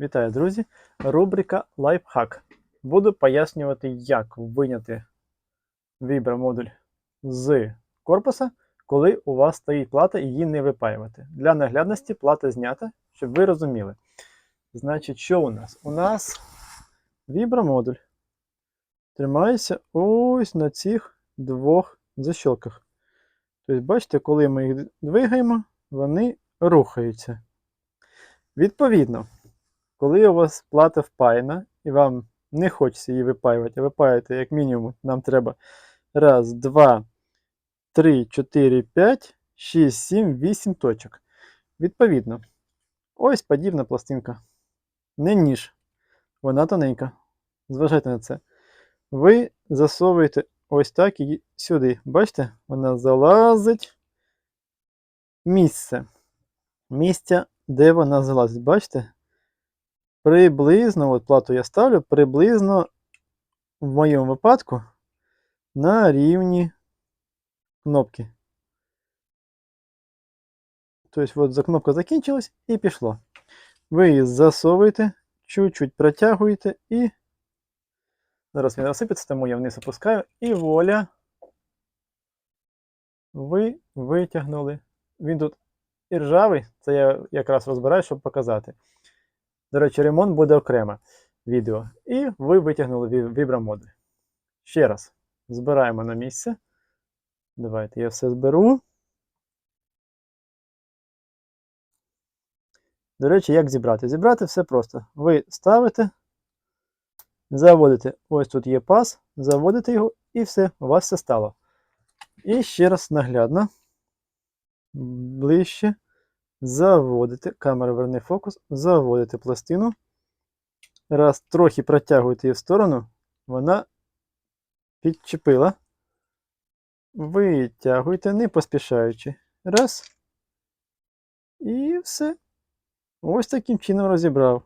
Вітаю, друзі! Рубрика Лайфхак. Буду пояснювати, як виняти вібромодуль з корпуса, коли у вас стоїть плата і її не випаювати. Для наглядності плата знята, щоб ви розуміли. Значить, що у нас? У нас вібромодуль тримається ось на цих двох защілках. Тобто, бачите, коли ми їх двигаємо, вони рухаються. Відповідно, коли у вас плата впаяна і вам не хочеться її випаювати, а випаювати, як мінімум, нам треба раз, два, три, чотири, п'ять, шість, сім, вісім точок. Відповідно, ось подібна пластинка. Не ніж. Вона тоненька. Зважайте на це. Ви засовуєте ось так її сюди. Бачите, вона залазить місце. Місця, де вона залазить. Бачите? Приблизно, от плату я ставлю, приблизно в моєму випадку на рівні кнопки. Тобто, от за кнопка закінчилась і пішло. Ви її засовуєте, чуть-чуть протягуєте і. Зараз він розсипеться, тому я вниз опускаю. І воля. Ви витягнули. Він тут і ржавий, це я якраз розбираю, щоб показати. До речі, ремонт буде окремо відео. І ви витягнули ві- вібромодуль. Ще раз збираємо на місце. Давайте я все зберу. До речі, як зібрати? Зібрати все просто. Ви ставите, заводите. Ось тут є пас, заводите його і все, у вас все стало. І ще раз наглядно. Ближче. Заводите, камера верне фокус, заводите пластину. Раз трохи протягуєте її в сторону, вона підчепила. Витягуєте, не поспішаючи. Раз. І все. Ось таким чином розібрав.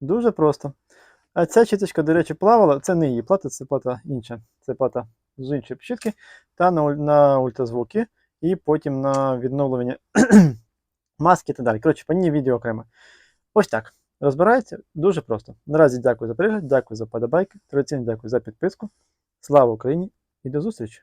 Дуже просто. А ця чіточка, до речі, плавала. Це не її плата, це плата інша. Це плата з іншої пщитки та на, на ультразвуки і потім на відновлення маски і так далі. Коротше, по ній відео окремо. Ось так. Розбирається дуже просто. Наразі дякую за перегляд, дякую за подобайки, традиційно дякую за підписку. Слава Україні і до зустрічі!